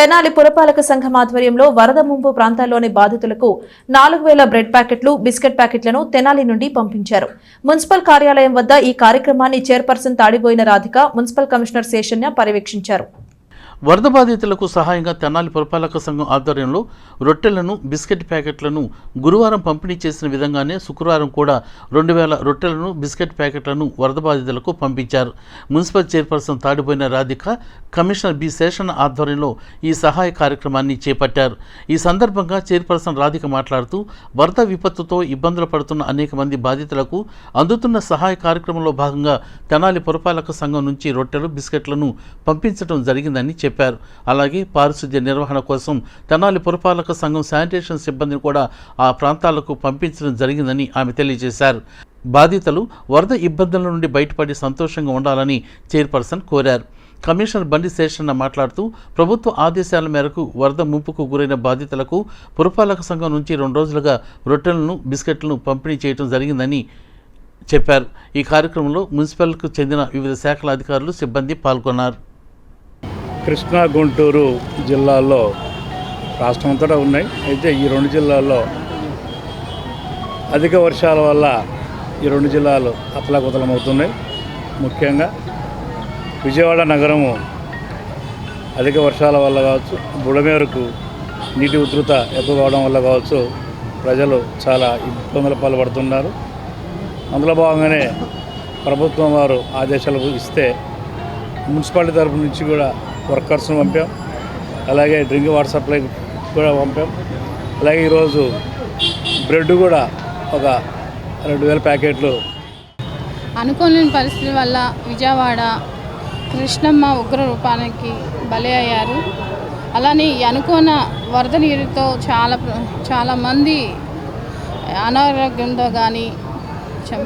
తెనాలి పురపాలక సంఘం ఆధ్వర్యంలో వరద ముంపు ప్రాంతాల్లోని బాధితులకు నాలుగు వేల బ్రెడ్ ప్యాకెట్లు బిస్కెట్ ప్యాకెట్లను తెనాలి నుండి పంపించారు. మున్సిపల్ కార్యాలయం వద్ద ఈ కార్యక్రమాన్ని chairperson Tadiboina Radhika municipal commissioner Seshanya పర్యవేక్షించారు. వరద బాధితులకు సహాయంగా తెనాలి పురపాలక సంఘం ఆధ్వర్యంలో రొట్టెలను బిస్కెట్ ప్యాకెట్లను గురువారం పంపిణీ చేసిన విధంగానే శుక్రవారం కూడా రెండు వేల రొట్టెలను బిస్కెట్ ప్యాకెట్లను వరద బాధితులకు పంపించారు. Municipal chairperson తాడిపోయిన Radhika commissioner B Seshan ఆధ్వర్యంలో ఈ సహాయ కార్యక్రమాన్ని చేపట్టారు. ఈ సందర్భంగా చైర్పర్సన్ రాధిక మాట్లాడుతూ వరద విపత్తుతో ఇబ్బందులు పడుతున్న అనేక మంది బాధితులకు అందుతున్న సహాయ కార్యక్రమంలో భాగంగా తెనాలి పురపాలక సంఘం నుంచి రొట్టెలు బిస్కెట్లను పంపించడం జరిగిందని చెప్పారు. అలాగే పారిశుద్ధ్య నిర్వహణ కోసం తెనాలి పురపాలక సంఘం శానిటేషన్ సిబ్బందిని కూడా ఆ ప్రాంతాలకు పంపించడం జరిగిందని ఆమె తెలియజేశారు. బాధితులు వరద ఇబ్బందుల నుండి బయటపడి సంతోషంగా ఉండాలని చైర్పర్సన్ కోరారు. కమిషనర్ బండి శేషన్న మాట్లాడుతూ ప్రభుత్వ ఆదేశాల మేరకు వరద ముంపుకు గురైన బాధితులకు పురపాలక సంఘం నుంచి రెండు రోజులుగా రొట్టెలను బిస్కెట్లను పంపిణీ చేయడం జరిగిందని చెప్పారు. ఈ కార్యక్రమంలో మున్సిపల్కు చెందిన వివిధ శాఖల అధికారులు సిబ్బంది పాల్గొన్నారు. కృష్ణా గుంటూరు జిల్లాల్లో రాష్ట్రం అంతటా ఉన్నాయి. అయితే ఈ రెండు జిల్లాల్లో అధిక వర్షాల వల్ల ఈ రెండు జిల్లాలు అతలాకుతలమవుతున్నాయి. ముఖ్యంగా విజయవాడ నగరము అధిక వర్షాల వల్ల కావచ్చు బుడమేరకు నీటి ఉధృత ఎక్కువ కావడం వల్ల కావచ్చు ప్రజలు చాలా ఇబ్బందుల పాల్పడుతున్నారు. అందులో భాగంగానే ప్రభుత్వం వారు ఆదేశాలు ఇస్తే మున్సిపాలిటీ తరపు నుంచి కూడా వర్కర్స్ను పంపాం. అలాగే డ్రింక్ వాటర్ సప్లై కూడా పంపాం. అలాగే ఈరోజు బ్రెడ్ కూడా ఒక రెండు వేల ప్యాకెట్లు. అనుకోలేని పరిస్థితుల వల్ల విజయవాడ కృష్ణమ్మ ఉగ్ర రూపానికి బలి అయ్యారు. అలానే ఈ అనుకోన వరద నీరుతో చాలా చాలామంది అనారోగ్యంతో కానీ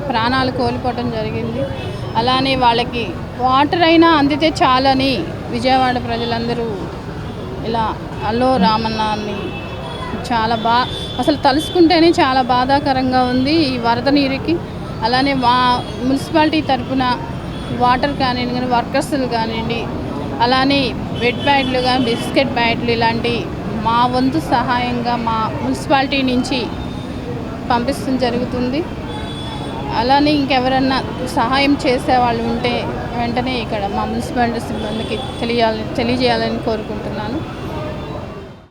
ప్రాణాలు కోల్పోవడం జరిగింది. అలానే వాళ్ళకి వాటర్ అయినా అందితే చాలని విజయవాడ ప్రజలందరూ ఇలా అల్లో రామన్నాన్ని చాలా బా అసలు తలుసుకుంటేనే చాలా బాధాకరంగా ఉంది ఈ వరద నీరుకి. అలానే మా మున్సిపాలిటీ తరపున వాటర్ కానివ్వండి కానీ వర్కర్స్లు కానివ్వండి అలానే బెడ్ బ్యాట్లు కానీ బిస్కెట్ బ్యాట్లు ఇలాంటి మా వంతు సహాయంగా మా మున్సిపాలిటీ నుంచి పంపిస్తుంది జరుగుతుంది. అలానే ఇంకెవరన్నా సహాయం చేసే వాళ్ళు ఉంటే వెంటనే ఇక్కడ మా మున్సిపాలిటీ సిబ్బందికి తెలియాలని తెలియజేయాలని కోరుకుంటున్నాను.